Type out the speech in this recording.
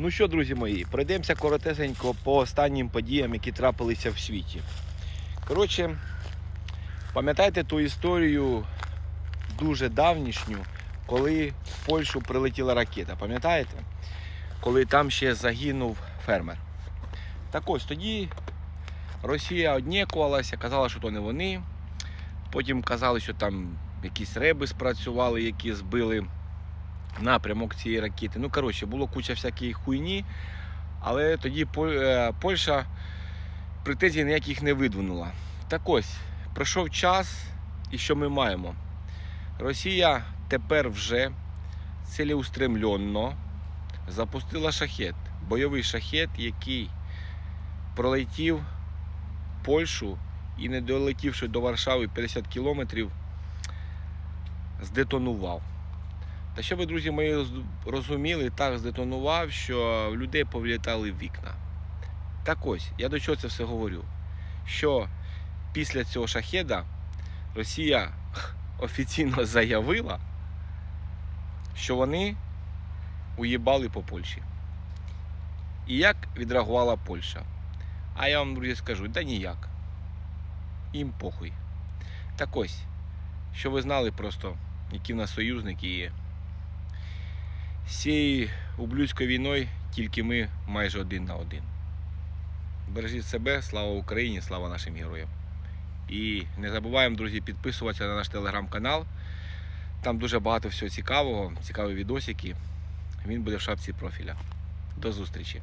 Ну що, друзі мої, пройдемося коротесенько по останнім подіям, які трапилися в світі. Коротше, пам'ятаєте ту історію дуже давнішню, коли в Польщу прилетіла ракета, пам'ятаєте? Коли там ще загинув фермер. Так ось тоді Росія однікувалася, казала, що то не вони. Потім казали, що там якісь реби спрацювали, які збили напрямок цієї ракети. Ну, коротше, було куча всякої хуйні, але тоді е, Польща претензій ніяких не видвинула. Так ось, пройшов час, і що ми маємо? Росія тепер вже цілеустремленно запустила шахет, бойовий шахет, який пролетів Польщу і не долетівши до Варшави 50 кілометрів, здетонував. Та що ви, друзі мої, розуміли, так здетонував, що в людей повлітали вікна. Так ось, я до чого це все говорю? Що після цього шахеда Росія офіційно заявила, що вони уїбали по Польщі. І як відреагувала Польща? А я вам, друзі, скажу, да ніяк. Їм похуй. Так ось, що ви знали просто, які в нас союзники є. Цією ублюдською війною тільки ми майже один на один. Бережіть себе, слава Україні, слава нашим героям. І не забуваємо, друзі, підписуватися на наш телеграм-канал. Там дуже багато всього цікавого, цікаві відосики. Він буде в шапці профіля. До зустрічі!